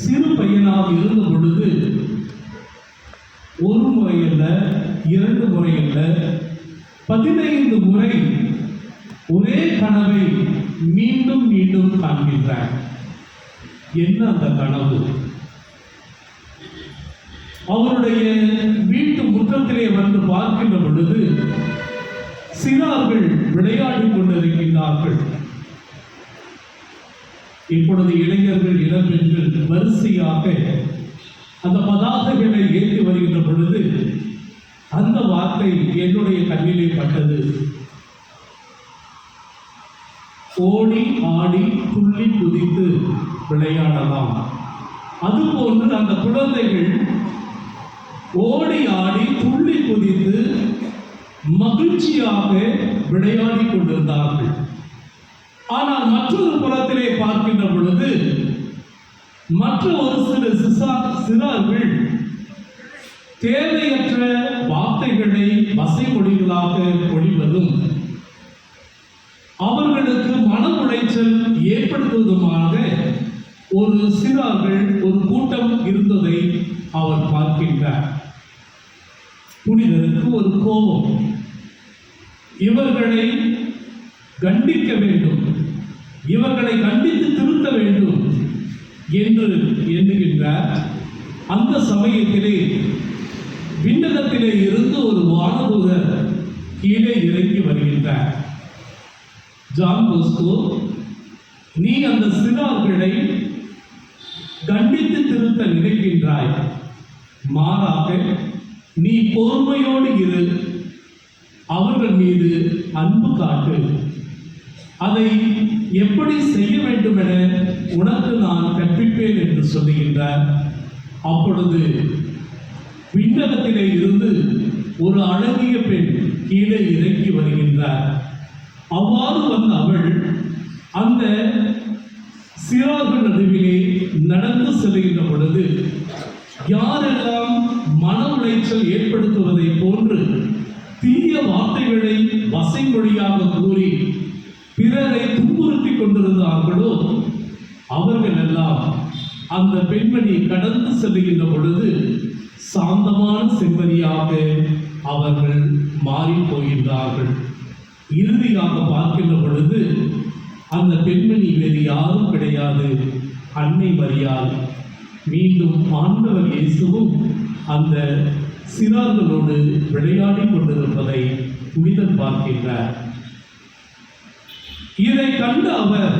சிறு பையனாக இருந்த பொழுது ஒரு முறை அல்ல இரண்டு முறை அல்ல பதினைந்து முறை ஒரே கனவை மீண்டும் மீண்டும் காண்கின்றார். என்ன அந்த கனவு? அவருடைய வீட்டு முற்றத்திலே வந்து பார்க்கின்ற பொழுது சிறார்கள் விளையாடிக் கொண்டிருக்கின்றார்கள். இப்பொழுது இளைஞர்கள் இளம்பெண்கள் வரிசையாக அந்த பதார்த்தங்களை ஏற்றி வருகின்ற பொழுது அந்த வார்த்தை என்னுடைய கண்ணிலே பட்டது. ஓடி ஆடி துள்ளி குதித்து விளையாடலாம். அதுபோன்று அந்த குழந்தைகள் ஓடி ஆடி துள்ளி குதித்து மகிழ்ச்சியாக விளையாடி கொண்டிருந்தார்கள். ஆனால் மற்றொரு புறத்திலே பார்க்கின்ற மற்ற ஒரு சில சிசா சிறார்கள் தேவையற்ற வார்த்தைகளை வசைமொழிகளாக பொழிவதும் அவர்களுக்கு மன உளைச்சல் ஏற்படுத்துவதுமாக ஒரு சிறார்கள் ஒரு கூட்டம் இருந்ததை அவர் பார்க்கின்றார். புனிதருக்கு ஒரு கோபம். இவர்களை கண்டிக்க வேண்டும். இவர்களை கண்டித்து திருத்த வேண்டும். என்று எண்ணுகின்றார். அந்த சமயத்திலே விண்ணகத்திலே இருந்து ஒரு வானதூதர் கீழே இறங்கி வருகின்றார். ஜான் போஸ்கோ நீ அந்த சிறார்களை கண்டித்து திருத்த நினைக்கின்றாய். மாறாக நீ பொறுமையோடு இரு. அவர்கள் மீது அன்பு காட்டு. அதை எப்படி செய்ய வேண்டும் என உனக்கு நான் கற்பிப்பேன் என்று சொல்லுகின்றார். அப்பொழுது விண்ணகத்திலே இருந்து ஒரு அழகிய பெண் கீழே இறங்கி வருகின்றார். அவ்வாறு வந்த அவள் அந்த சிறார்கள் நடுவிலே நடந்து செல்கின்ற பொழுது யாரெல்லாம் மன உளைச்சல் ஏற்படுத்துவதை போன்று தீய வார்த்தைகளை வசைமொழியாக கூறி பிறரை துன்புறுத்த எல்லாம் அந்த பெண்மணி கடந்து செல்லுகின்ற பொழுது சாந்தமான செம்மறியாக அவர்கள் மாறி போகின்றார்கள். இறுதியாக பார்க்கின்ற பொழுது அந்த பெண்மணி வேறு யாரும் கிடையாது. அன்னை மரியாள். மீண்டும் ஆண்டவர் இயேசுவும் அந்த சிறார்களோடு விளையாடி கொண்டிருப்பதை புனிதன் பார்க்கின்றார். இதை கண்டு அவர்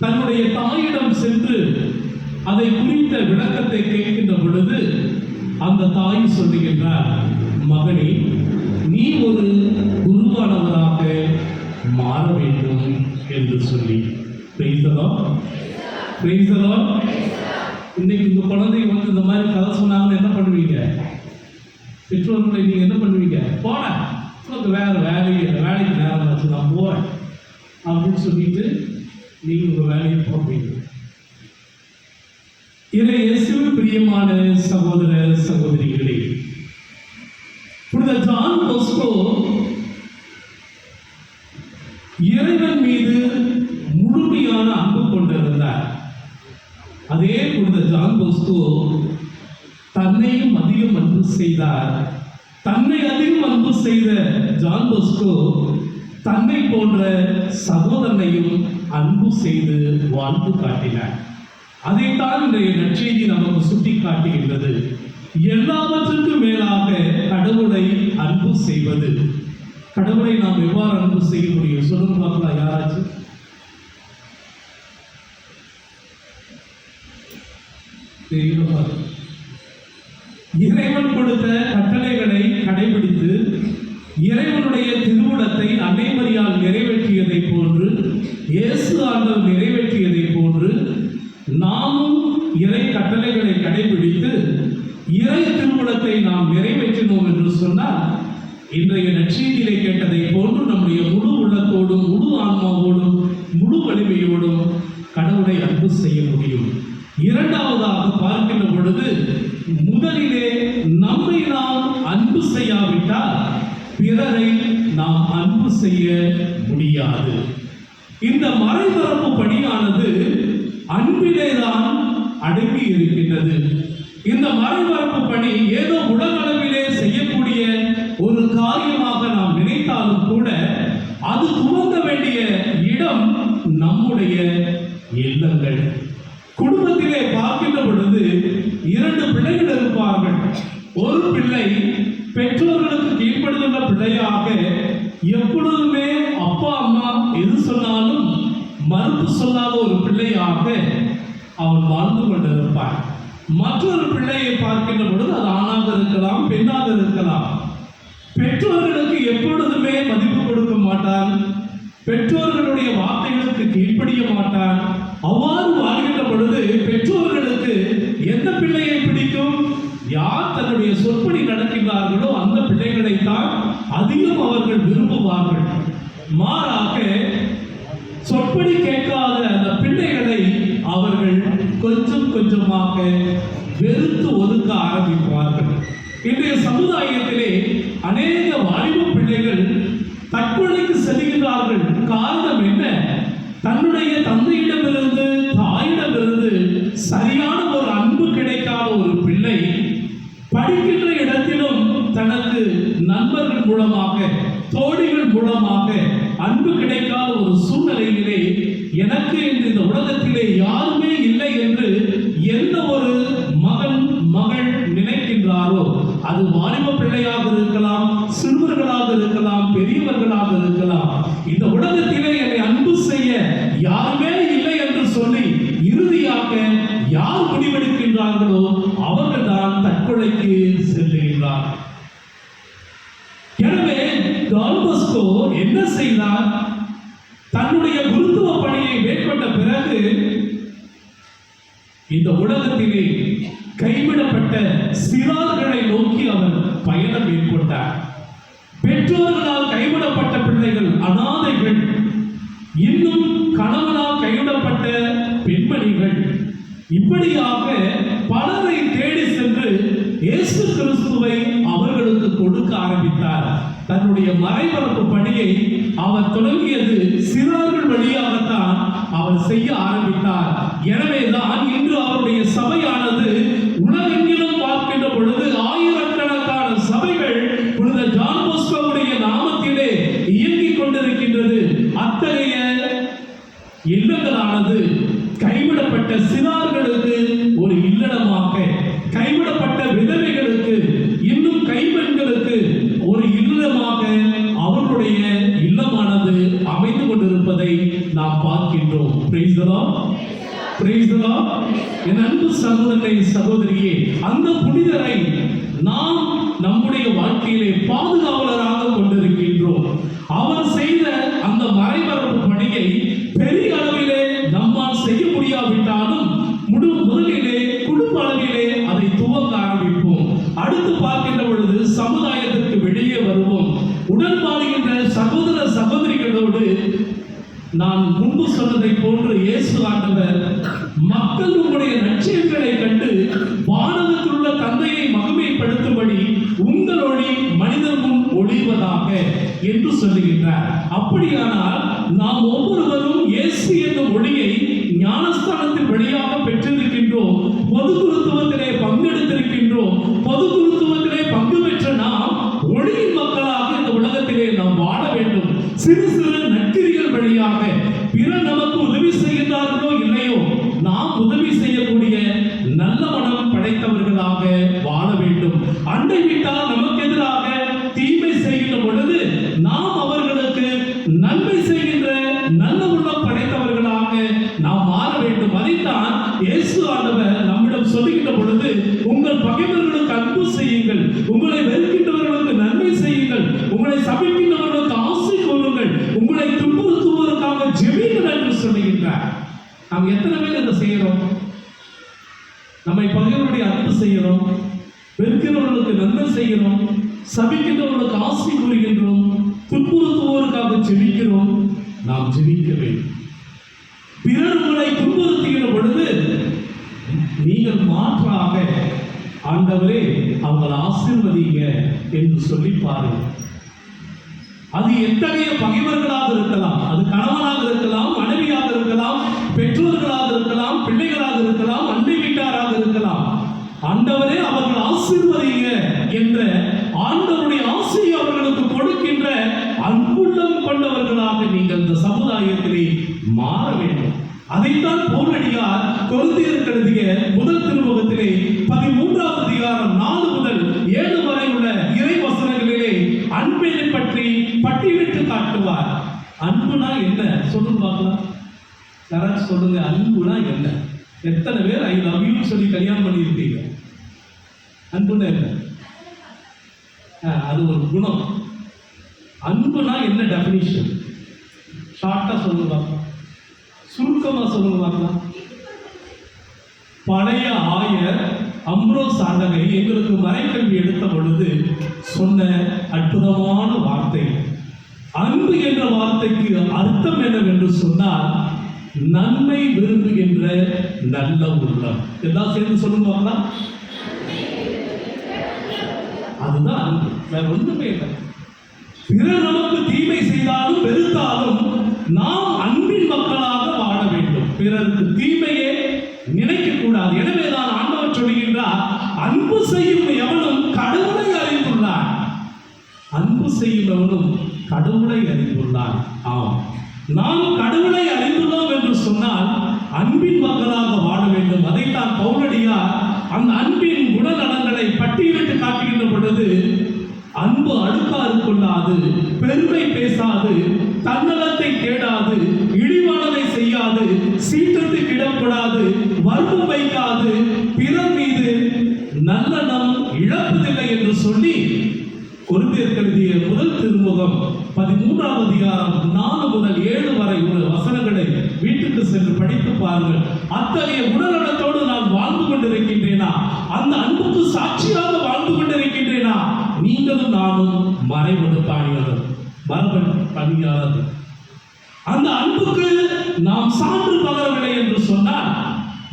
தன்னுடைய தாயிடம் சென்று அதை குறித்த விளக்கத்தை கேட்கின்ற பொழுது அந்த தாய் சொல்லுகின்றார் மகனே நீ ஒரு குருவானவராக மாற வேண்டும் என்று சொல்லி. பிரைசலோ பிரைசலோ இன்னைக்கு இந்த குழந்தை வந்து இந்த மாதிரி கதை சொன்னாங்கன்னு என்ன பண்ணுவீங்க? பெற்றோர்களை நீங்க என்ன பண்ணுவீங்க? போன உனக்கு வேற வேலையே வேலைக்கு நேரம் ஆச்சு நான் போறேன். அப்படின்னு சொல்லிட்டு நீங்க ஒரு வேலையை பார்ப்பீங்க இதை இயேசுவில் பிரியமான சகோதர சகோதரிகளே புனித ஜான் போஸ்கோ இறைவன் மீது முழுமையான அன்பு கொண்டிருந்தார். அதே புனித ஜான் போஸ்கோ தன்னையும் அதிகம் அன்பு செய்தார். தன்னை அதிகம் அன்பு செய்த ஜான் போஸ்கோ தன்னை போன்ற சகோதரனையும் அன்பு செய்து வாழ்ந்து காட்டினார். அதைத்தான் இன்றைய நற்செய்தி நமக்கு சுட்டி காட்டுகின்றது எல்லாவற்றுக்கும் மேலாக கடவுளை அன்பு செய்வது. கடவுளை நாம் எவ்வாறு அன்பு செய்ய முடியும்? சொல்லுங்க பார்க்கலாம் யாராச்சும் இறைவன் கொடுத்த கட்டளைகளை கடைபிடித்து இறைவனுடைய திருவுளத்தை அன்னைமரியால் நிறைவேற்றியதை போன்று இயேசு ஆண்டவர் நிறைவேற்ற போன்று நாமும் இறை கட்டளைகளை கடைபிடித்து இறை திருவுளத்தை நாம் நிறைவேற்றினோம் என்று சொன்னால் இன்றைய நற்செய்தியிலே கேட்டதை போன்று நம்முடைய முழு உள்ளத்தோடும் முழு ஆன்மாவோடும் முழு வலிமையோடும் கடவுளை அன்பு செய்ய முடியும் இரண்டாவதாக பார்க்கின்ற பொழுது முதலிலே நம்மை நாம் அன்பு செய்யாவிட்டால் பிறரை நாம் அன்பு செய்ய முடியாது இந்த மறைமரபு பணியானது அன்பிலேதான் அடங்கி இருக்கின்றது. இந்த மறைமரப்பு பணி ஏதோ உலகளவிலே செய்யக்கூடிய ஒரு காரியமாக நாம் நினைத்தாலும் கூட அது துவங்க வேண்டிய இடம் நம்முடைய இல்லங்கள் குடும்பத்திலே பார்க்கின்ற பொழுது இரண்டு பிள்ளைகள் இருப்பார்கள் ஒரு பிள்ளை பெற்றோர்களுக்கு கீழ்ப்படுகின்ற பிள்ளையாக எப்பொழுதுமே அப்பா அம்மா எது சொன்னாலும் மறுப்பு சொல்லாத ஒரு பிள்ளையாக அவன் வாழ்ந்து கொண்டிருப்பாள் மற்றொரு பிள்ளையை பார்க்கின்ற பொழுது அது ஆணாக இருக்கலாம் பெண்ணாக இருக்கலாம். பெற்றோர்களுக்கு எப்பொழுதுமே மதிப்பு கொடுக்க மாட்டான். பெற்றோர்களுடைய வார்த்தைகளுக்கு கீழ்ப்படிய மாட்டான். அவ்வாறு வாழ்கின்ற பொழுது பெற்றோர்களுக்கு எந்த பிள்ளையை பிடிக்கும்? யார் தன்னுடைய சொற்படி நடக்கின்றார்களோ அந்த பிள்ளைகளைத்தான் அதிகம் அவர்கள் விரும்புவார்கள். மாறாக சொற்படி கேட்காத அந்த பிள்ளைகளை அவர்கள் கொஞ்சம் கொஞ்சமாக வெறுத்து ஒதுக்க ஆரம்பிப்பார்கள். இன்றைய சமுதாயத்திலே அநேக வாலிப பிள்ளைகள் தற்கொலைக்கு செல்கின்றார்கள். காரணம் என்ன? தன்னுடைய தந்தையிடமிருந்து தாயிடமிருந்து சரியான ஒரு அன்பு கிடைக்காத ஒரு பிள்ளை படிக்கின்ற இடத்திலும் தனக்கு நண்பர்கள் மூலமாக தோழிகள் மூலமாக அன்பு கிடைக்காத ஒரு சூழ்நிலையிலே எனக்கு என்று இந்த உலகத்திலே யாருமே இல்லை என்று எந்த ஒரு மகன் மகள் நினைக்கின்றாரோ அது வாலிப பிள்ளையாக இருக்கலாம் சிறுவர்களாக இருக்கலாம் பெரியவர்களாக இருக்கலாம் இந்த உலகத்திலே என்னை அன்பு செய்ய யாருமே இல்லை என்று சொல்லி இறுதியாக யார் முடிவெடுக்கின்றார்களோ அவர்கள் தான் தற்கொலைக்கு செல்லுகின்றார் எனவே டால்பஸ்கோ என்ன செய்தார்? தன்னுடைய குருத்துவ பணியை மேற்கொண்ட பிறகு இந்த உலகத்திலே கைவிடப்பட்ட சிறார்களை நோக்கி அவர் பயணம் மேற்கொண்டார். பெற்றோர்களால் கைவிடப்பட்ட பிள்ளைகள் அனாதைகள் இன்னும் கணவனால் கைவிடப்பட்ட பெண்மணிகள். இப்படியாக பலரை தேடி சென்று இயேசு கிறிஸ்துவை அவர்களுக்கு கொடுக்க ஆரம்பித்தார். தன்னுடைய மறைமரப்பு பணியை அவர் தொடங்கியது சிறார்கள் வழியாகத்தான் அவர் செய்ய ஆரம்பித்தார். எனவேதான் இன்று அவருடைய சபையானது உலகின் நாம் பார்க்கின்றோம் Praise the என் அன்பு சகோதரனை சகோதரியே அந்த புனிதரை நாம் நம்முடைய வாழ்க்கையிலே பாதுகாவலராக கொண்டிருக்கின்றோம். அவர் செய்த அந்த மறைமரப்பு பணியை பெரிய அளவிலே நம்மால் செய்ய முடியாவிட்டாலும் முழு முதலிலே குடும்ப அளவிலே அதை துவங்க ஆரம்பிப்போம். அடுத்து பார்க்கின்ற பொழுது சமுதாயத்திற்கு வெளியே வருவோம். உடன் வாழ்கின்ற சகோதர சகோதரிகளோடு நான் முன்பு சொன்னதை போன்று இயேசு ஆண்டவர் மக்கள் உங்களுடைய நற்செயல்களை கண்டு வானகத்தில் உள்ள தந்தையை மகிமைப்படுத்தும்படி உங்கள் ஒளி மனிதர் முன் ஒளிவதாக என்று சொல்லுகின்றார். அப்படியானால் நாம் ஒவ்வொருவரும் இயேசு என்ற ஒளியை ஞானஸ்தானத்தின் வழியாக பெற்றிருக்கின்றோம். பொது குருத்துவத்திலே பங்கெடுத்திருக்கின்றோம். பொது உங்களை வெறுக்கின்றவர்களுக்கு நன்மை செய்யுங்கள். உங்களை சபிக்கின்றவர்களுக்கு ஆசை கொள்ளுங்கள். உங்களை துன்புறுத்துவதற்காக ஜெபிங்கள் என்று சொல்லுகின்றார். நாம் எத்தனை பேர் இதை செய்கிறோம் நம்மை பகைவருடைய அன்பு செய்கிறோம் வெறுக்கிறவர்களுக்கு நன்மை செய்கிறோம் சபிக்கின்றவர்களுக்கு ஆசை கூறுகின்றோம். துன்புறுத்துவோருக்காக ஜெபிக்கிறோம். நாம் ஜெபிக்க வேண்டும். அவங்களை ஆசிர்வதிங்க என்று சொல்லி பாருங்க அது எத்தகைய பகைவர்களாக இருக்கலாம்? அது கணவனாக இருக்கலாம் மனைவியாக இருக்கலாம் பெற்றோர்களாக இருக்கலாம் பிள்ளைகளாக இருக்கலாம் அண்டை வீட்டாராக இருக்கலாம். ஆண்டவரே அவர்கள் ஆசிர்வதிங்க என்ற ஆண்டவருடைய ஆசையை அவர்களுக்கு கொடுக்கின்ற அன்புள்ளம் கொண்டவர்களாக நீங்கள் இந்த சமுதாயத்திலே மாற வேண்டும். அதைத்தான் போரடியார் குழந்தையர்களுடைய முதல் திருமுகத்திலே பதிமூன்றாவது அதிகாரம் காட்டுவார். அன்புனா என்ன? சொல்லுங்க பார்க்கலாம். யாராச்சும் சொல்லுங்க அன்புனா என்ன? எத்தனை பேர் ஐ லவ் யூ சொல்லி கல்யாணம் பண்ணியிருக்கீங்க? அன்புனா என்ன? அது ஒரு குணம். அன்புனா என்ன டெபினிஷன் ஷார்ட்டாக சொல்லுங்க பார்க்கலாம். சுருக்கமாக சொல்லுங்க பார்க்கலாம். பழைய ஆயர் அம்ரோ சாதகை எங்களுக்கு மறைக்கல்வி எடுத்த பொழுது சொன்ன அற்புதமான வார்த்தை. அன்பு என்ற வார்த்தைக்கு அர்த்தம் என்னவென்று சொன்னால் நன்மை விரும்புகின்ற நல்ல உள்ளம். எல்லாம் சேர்ந்து சொல்லுங்க அதுதான் அன்பு. வேற ஒண்ணுமே இல்லை. பிறர் நமக்கு தீமை செய்தாலும் வெறுத்தாலும் நாம் அன்பின் மக்களாக வாழ வேண்டும். பிறருக்கு தீமையே நினைக்க கூடாது எனவேதான் ஆண்டவர் சொல்லுகின்றார் அன்பு செய்யும் எவனும் கடவுளை அறிந்துள்ளார் அன்பு செய்யும் எவனும் கடவுளை அறிந்துள்ளான் ஆம். நாம் கடவுளை அறிந்துள்ளோம் என்று சொன்னால் அன்பின் மக்களாக வாழ வேண்டும். அதைத்தான் பவுலடியார் அந்த அன்பின் குணநலங்களை பட்டியலிட்டு காட்டுகின்ற பொழுது அன்பு அழுக்காறு கொள்ளாது பெருமை பேசாது தன்னலத்தை தேடாது இழிவானதை செய்யாது சீற்றத்துக்கு இடப்படாது வர்மம் வைக்காது பிறர் மீது நல்லனம் இழப்பதில்லை என்று சொல்லி கொரிந்தியர் கருதிய முதல் திருமுகம் பதிமூன்றாவது அதிகாரம் நாலு முதல் ஏழு வரை உள்ள வசனங்களை வீட்டுக்கு சென்று படித்து பாருங்கள். அத்தகைய உடல்நலத்தோடு நான் வாழ்ந்து கொண்டிருக்கின்றேனா? அந்த அன்புக்கு சாட்சியாக வாழ்ந்து கொண்டிருக்கின்றேனா? நீங்களும் நானும் மறைவது பாடியவர் மரபன் பணியாளர்கள் அந்த அன்புக்கு நாம் சான்று பகரவில்லை என்று சொன்னால்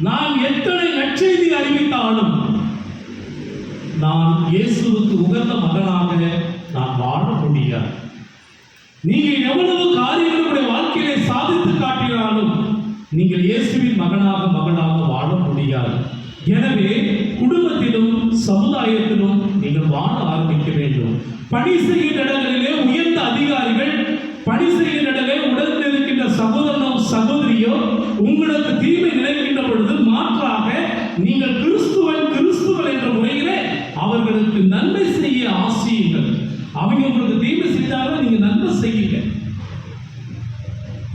நாம் எத்தனை நற்செய்தி அறிவித்தாலும் நான் இயேசுவுக்கு உகந்த மகனாக நான் வாழ முடியாது. நீங்கள் எவ்வளவு காரியங்களுடைய வாழ்க்கையிலே சாதித்து காட்டினாலும் நீங்கள் இயேசுவின் மகனாக மகனாக வாழ முடியாது. எனவே குடும்பத்திலும் சமுதாயத்திலும் நீங்கள் வாழ ஆரம்பிக்க வேண்டும். பணி செய்கின்ற இடங்களிலே உயர்ந்த அதிகாரிகள் பணி செய்கின்ற இடங்களே உடன் இருக்கின்ற சகோதரனோ சகோதரியோ உங்களுக்கு தீமை நினைக்கின்ற பொழுது மாற்றாக நீங்கள் கிறிஸ்துவன் கிறிஸ்துவன் என்ற முறையிலே அவர்களுக்கு நன்மை அவங்க உங்களுக்கு தீமை செஞ்சாலும் நீங்க நன்மை செய்யுங்க.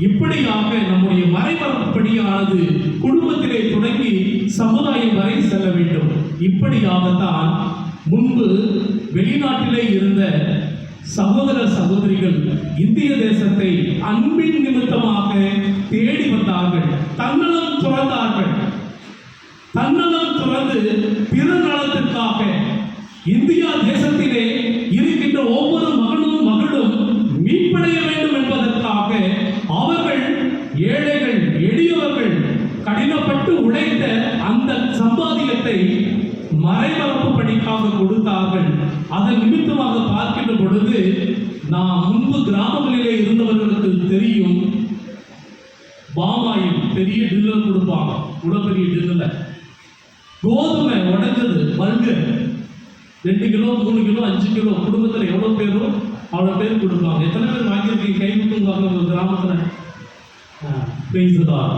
இப்படியாக நம்முடைய மறைமரப்படியானது குடும்பத்திலே தொடங்கி சமுதாயம் வரை செல்ல வேண்டும். இப்படியாகத்தான் முன்பு வெளிநாட்டிலே இருந்த சகோதர சகோதரிகள் இந்திய தேசத்தை அன்பின் நிமித்தமாக தேடி வந்தார்கள். தன்னலம் துறந்தார்கள். தன்னலம் துறந்து பிற நலத்திற்காக இந்தியா தேசத்திலே மறைமரப்பு பணிக்காக கொடுத்தார்கள். அதன் நிமித்தமாக பார்க்கின்ற பொழுது நாம் முன்பு கிராமங்களிலே இருந்தவர்களுக்கு தெரியும். பாமாயில் பெரிய டில்லர் கொடுப்பாங்க இவ்வளோ பெரிய டில்லர் கோதுமை உடைஞ்சது பல்கு ரெண்டு கிலோ மூணு கிலோ அஞ்சு கிலோ குடும்பத்தில் எவ்வளோ பேரோ அவ்வளோ பேர் கொடுப்பாங்க. எத்தனை பேர் வாங்கியிருக்கீங்க? கை விட்டுங்க உங்க கிராமத்தில்? பேசுதான்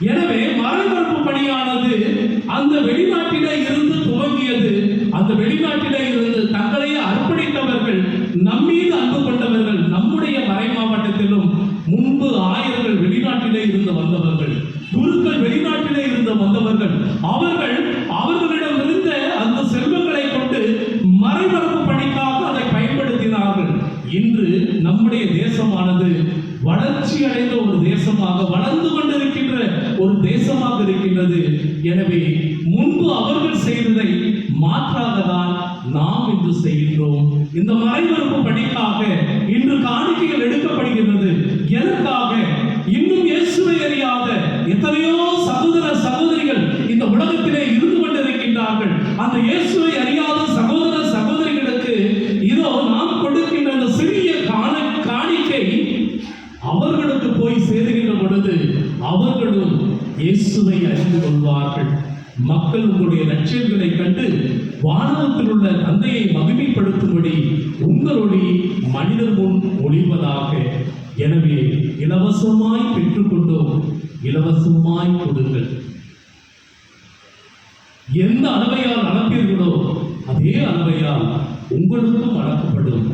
எனவே மறைமறுப்பு பணியானது அந்த வெளிநாட்டிலே இருந்து துவங்கியது. அந்த வெளிநாட்டிலே இருந்து தங்களையே அர்ப்பணித்தவர்கள் நம்மீது அன்பு கொண்டவர்கள் நம்முடைய மறை மாவட்டத்திலும் முன்பு ஆயர்கள் வெளிநாட்டிலே இருந்து வந்தவர்கள் குருக்கள் வெளிநாட்டிலே இருந்து வந்தவர்கள் அவர்கள் அவர்களிடம் இருந்த அந்த செல்வங்களை கொண்டு மறைமரப்பு பணிக்காக அதை பயன்படுத்தினார்கள். இன்று நம்முடைய தேசமானது வளர்ச்சி அடைந்த ஒரு தேசமாக வளர்ந்து கொண்டிருக்கிறது. தேசமாக இருக்கின்றது. எனவே முன்பு அவர்கள் செய்ததை மாற்றாக தான் நாம் இன்று செய்கின்றோம். இந்த மறைமறுப்பு பணிக்காக இன்று காணிக்கைகள் எடுக்கப்படுகின்றது. எதற்காக? இன்னும் இயேசுவை அறியாத எத்தனையோ சகோதர சகோதரிகள் இந்த உலகத்திலே இருந்து கொண்டிருக்கின்றார்கள். அந்த இயேசுவை அறியாத அறிந்து கொள்வார்கள். மக்கள் உங்களுடைய லட்சியங்களை கண்டு வானவத்தில் உள்ள தந்தையை மகிமைப்படுத்தும்படி உங்கள் மனிதர் முன் ஒளிவதாக எனவே இலவசமாய் பெற்றுக்கொண்டோம். இலவசமாய் கொடுங்கள். எந்த அளவையால் அளப்பீர்களோ அதே அளவையால் உங்களுக்கும் அளக்கப்படும்.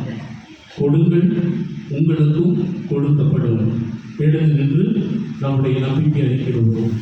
கொடுங்கள் உங்களுக்கும் கொடுக்கப்படும். எழுந்து நின்று நம்முடைய நம்பிக்கை அளிக்கிறோம்.